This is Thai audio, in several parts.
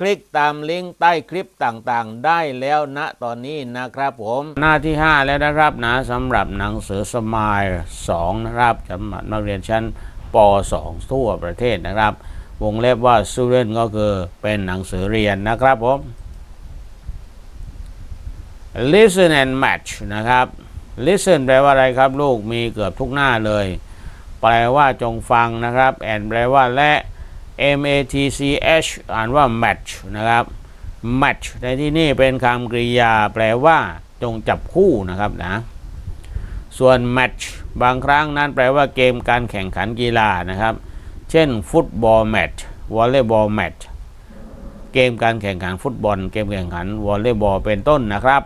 คลิกตามลิงก์ใต้คลิปต่างๆ ได้แล้วณตอนนี้นะครับผม หน้าที่ 5 แล้วนะครับนะสำหรับหนังสือสมาย2นะครับสำหรับนักเรียนชั้นป .2 ทั่วประเทศนะครับ วงเล็บว่า student ก็คือเป็นหนังสือเรียนนะครับผม listen and match นะครับ listen แปลว่าอะไรครับลูกมีเกือบทุกหน้าเลย แปลว่าจงฟังนะครับ and แปลว่าและ M A T C H อ่านว่า match นะครับ match ในที่นี่เป็นคำกริยาแปลว่าจงจับคู่นะครับนะส่วน match บางครั้งนั้นแปลว่าเกมการแข่งขันกีฬานะครับ เช่น ฟุตบอลแมตช์วอลเลย์บอลแมตช์เกมการแข่งขันฟุตบอล เกมแข่งขันวอลเลย์บอลเป็นต้นนะครับ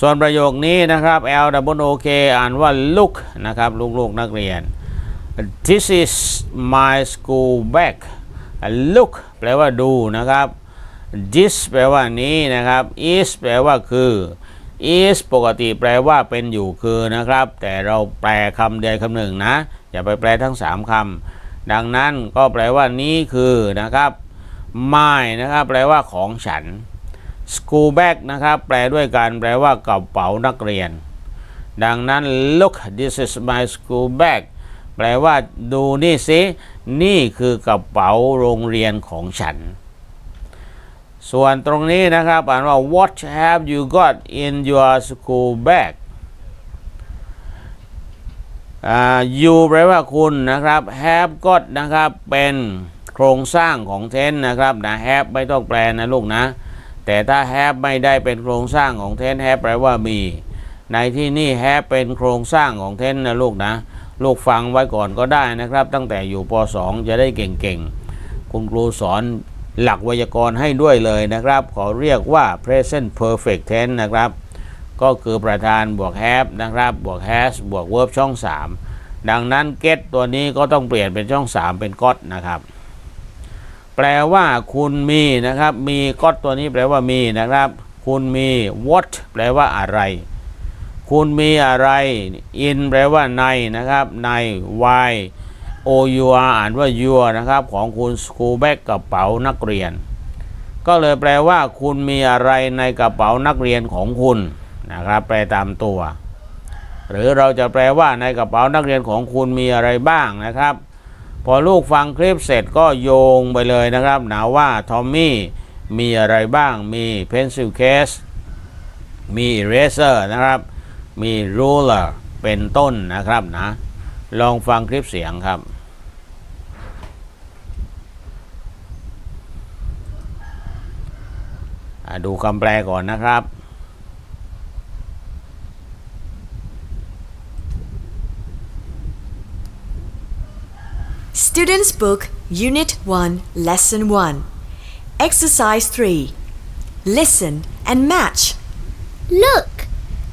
ส่วนประโยคนี้นะครับ L W O K อ่านว่า look นะครับ ลูกๆนักเรียน This is my school bag look แปลว่าดูนะครับ this แปลว่านี้นะครับ is แปลว่าคือ is ปกติแปลว่าเป็นอยู่คือนะครับ แต่เราแปลคำเดียวคำหนึ่งนะ อย่าไปแปลทั้ง 3คำดังนั้นก็แปลว่านี้คือนะครับ my นะครับ แปลว่าของฉัน school bag นะครับ แปลด้วยกันแปลว่ากระเป๋านักเรียน ดังนั้น look this is my school bag แปลว่าดูนี่สินี่คือกระเป๋าโรงเรียนของฉัน ส่วนตรงนี้นะครับอ่านว่า what have you got in your school bag อ่า you แปลว่าคุณนะครับ have got นะครับเป็นโครงสร้างของเทนนะครับนะ have ไม่ต้องแปลนะลูกนะ แต่ถ้า have ไม่ได้เป็นโครงสร้างของเทน have แปลว่ามี ในที่นี่ have เป็นโครงสร้างของเทนนะลูกนะ ลูกฟังไว้ก่อนก็ได้นะครับ ตั้งแต่อยู่ป .2 จะได้เก่งๆ คุณครูสอนหลักไวยากรณ์ให้ด้วยเลยนะครับ ขอเรียกว่า present perfect tense นะครับ ก็คือประธานบวก have นะครับ บวก has บวก verb ช่อง 3 ดังนั้น get ตัวนี้ก็ต้องเปลี่ยนเป็นช่อง 3 เป็น got นะครับ แปลว่าคุณมีนะครับ มี got ตัวนี้แปลว่ามีนะครับ คุณมี what แปลว่าอะไร คุณมีอะไร in แปลว่าในนะครับ ใน y o u r อ่านว่า your นะครับ ของคุณ school bag กระเป๋านักเรียน ก็เลยแปลว่า คุณมีอะไรในกระเป๋านักเรียนของคุณนะครับ แปลตามตัว หรือเราจะแปลว่าในกระเป๋านักเรียนของคุณมีอะไรบ้างนะครับ พอลูกฟังคลิปเสร็จก็โยงไปเลยนะครับ หนาว่าทอมมี่มีอะไรบ้างมี pencil case มี eraser นะครับ มี ruler เป็นต้นนะครับนะ ลองฟังคลิปเสียงครับอะดูคำแปลก่อนนะครับ Students Book, Unit 1, Lesson 1. Exercise 3. Listen and match. Look,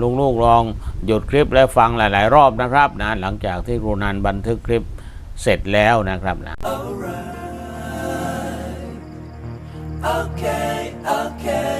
ลุงลูกลองหยุดคลิปและฟังหลาย ๆ รอบนะครับนะหลังจากที่ครูนันบันทึกคลิปเสร็จแล้วนะครับนะ Okay, okay,